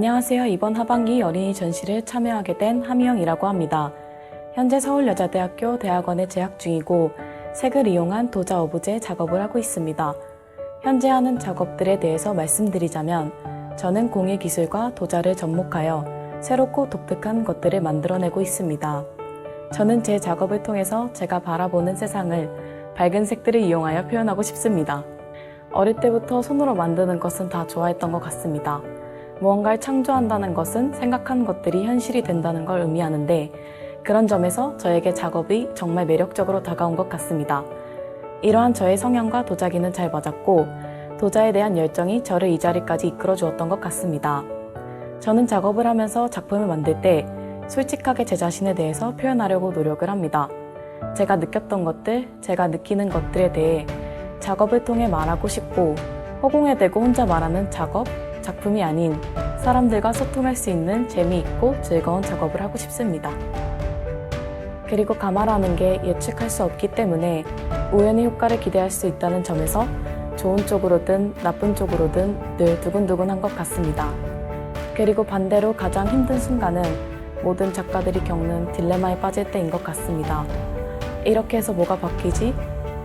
안녕하세요. 이번 하반기 어린이 전시를 참여하게 된 하미영이라고 합니다. 현재 서울여자대학교 대학원에 재학 중이고 색을 이용한 도자 어부제 작업을 하고 있습니다. 현재 하는 작업들에 대해서 말씀드리자면 저는 공예 기술과 도자를 접목하여 새롭고 독특한 것들을 만들어내고 있습니다. 저는 제 작업을 통해서 제가 바라보는 세상을 밝은 색들을 이용하여 표현하고 싶습니다. 어릴 때부터 손으로 만드는 것은 다 좋아했던 것 같습니다. 무언가를 창조한다는 것은 생각한 것들이 현실이 된다는 걸 의미하는데 그런 점에서 저에게 작업이 정말 매력적으로 다가온 것 같습니다. 이러한 저의 성향과 도자기는 잘 맞았고 도자에 대한 열정이 저를 이 자리까지 이끌어 주었던 것 같습니다. 저는 작업을 하면서 작품을 만들 때 솔직하게 제 자신에 대해서 표현하려고 노력을 합니다. 제가 느꼈던 것들, 제가 느끼는 것들에 대해 작업을 통해 말하고 싶고 허공에 대고 혼자 말하는 작업, 작품이 아닌 사람들과 소통할 수 있는 재미있고 즐거운 작업을 하고 싶습니다. 그리고 가마라는 게 예측할 수 없기 때문에 우연히 효과를 기대할 수 있다는 점에서 좋은 쪽으로든 나쁜 쪽으로든 늘 두근두근한 것 같습니다. 그리고 반대로 가장 힘든 순간은 모든 작가들이 겪는 딜레마에 빠질 때인 것 같습니다. 이렇게 해서 뭐가 바뀌지?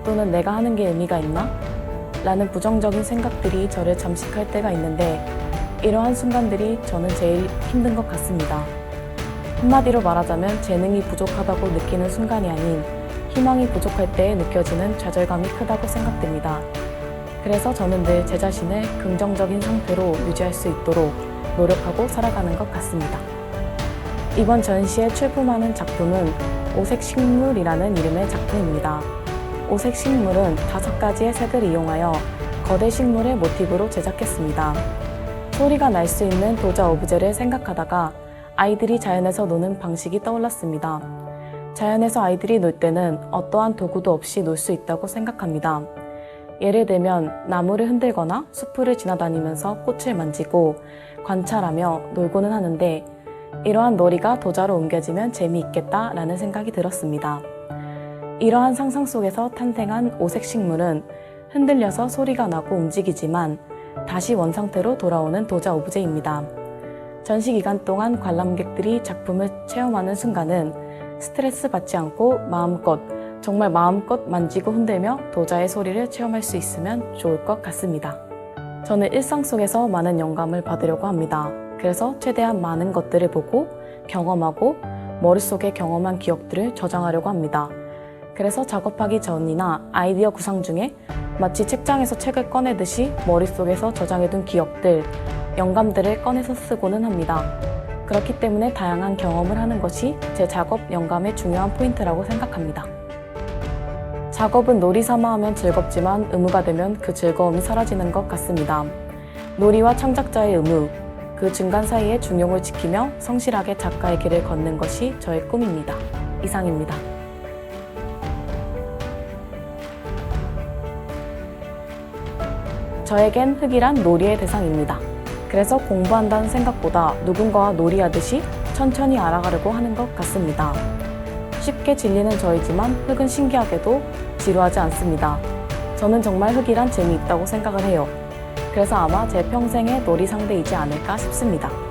또는 내가 하는 게 의미가 있나? 라는 부정적인 생각들이 저를 잠식할 때가 있는데 이러한 순간들이 저는 제일 힘든 것 같습니다. 한마디로 말하자면 재능이 부족하다고 느끼는 순간이 아닌 희망이 부족할 때 느껴지는 좌절감이 크다고 생각됩니다. 그래서 저는 늘 제 자신을 긍정적인 상태로 유지할 수 있도록 노력하고 살아가는 것 같습니다. 이번 전시에 출품하는 작품은 오색 식물이라는 이름의 작품입니다. 오색 식물은 다섯 가지의 색을 이용하여 거대 식물의 모티브로 제작했습니다. 소리가 날 수 있는 도자 오브제를 생각하다가 아이들이 자연에서 노는 방식이 떠올랐습니다. 자연에서 아이들이 놀 때는 어떠한 도구도 없이 놀 수 있다고 생각합니다. 예를 들면 나무를 흔들거나 숲을 지나다니면서 꽃을 만지고 관찰하며 놀고는 하는데 이러한 놀이가 도자로 옮겨지면 재미있겠다라는 생각이 들었습니다. 이러한 상상 속에서 탄생한 오색 식물은 흔들려서 소리가 나고 움직이지만 다시 원상태로 돌아오는 도자 오브제입니다. 전시 기간 동안 관람객들이 작품을 체험하는 순간은 스트레스 받지 않고 마음껏 정말 마음껏 만지고 흔들며 도자의 소리를 체험할 수 있으면 좋을 것 같습니다. 저는 일상 속에서 많은 영감을 받으려고 합니다. 그래서 최대한 많은 것들을 보고 경험하고 머릿속에 경험한 기억들을 저장하려고 합니다. 그래서 작업하기 전이나 아이디어 구상 중에 마치 책장에서 책을 꺼내듯이 머릿속에서 저장해둔 기억들, 영감들을 꺼내서 쓰고는 합니다. 그렇기 때문에 다양한 경험을 하는 것이 제 작업 영감의 중요한 포인트라고 생각합니다. 작업은 놀이 삼아 하면 즐겁지만 의무가 되면 그 즐거움이 사라지는 것 같습니다. 놀이와 창작자의 의무, 그 중간 사이의 중용을 지키며 성실하게 작가의 길을 걷는 것이 저의 꿈입니다. 이상입니다. 저에겐 흙이란 놀이의 대상입니다. 그래서 공부한다는 생각보다 누군가와 놀이하듯이 천천히 알아가려고 하는 것 같습니다. 쉽게 질리는 저이지만 흙은 신기하게도 지루하지 않습니다. 저는 정말 흙이란 재미있다고 생각을 해요. 그래서 아마 제 평생의 놀이 상대이지 않을까 싶습니다.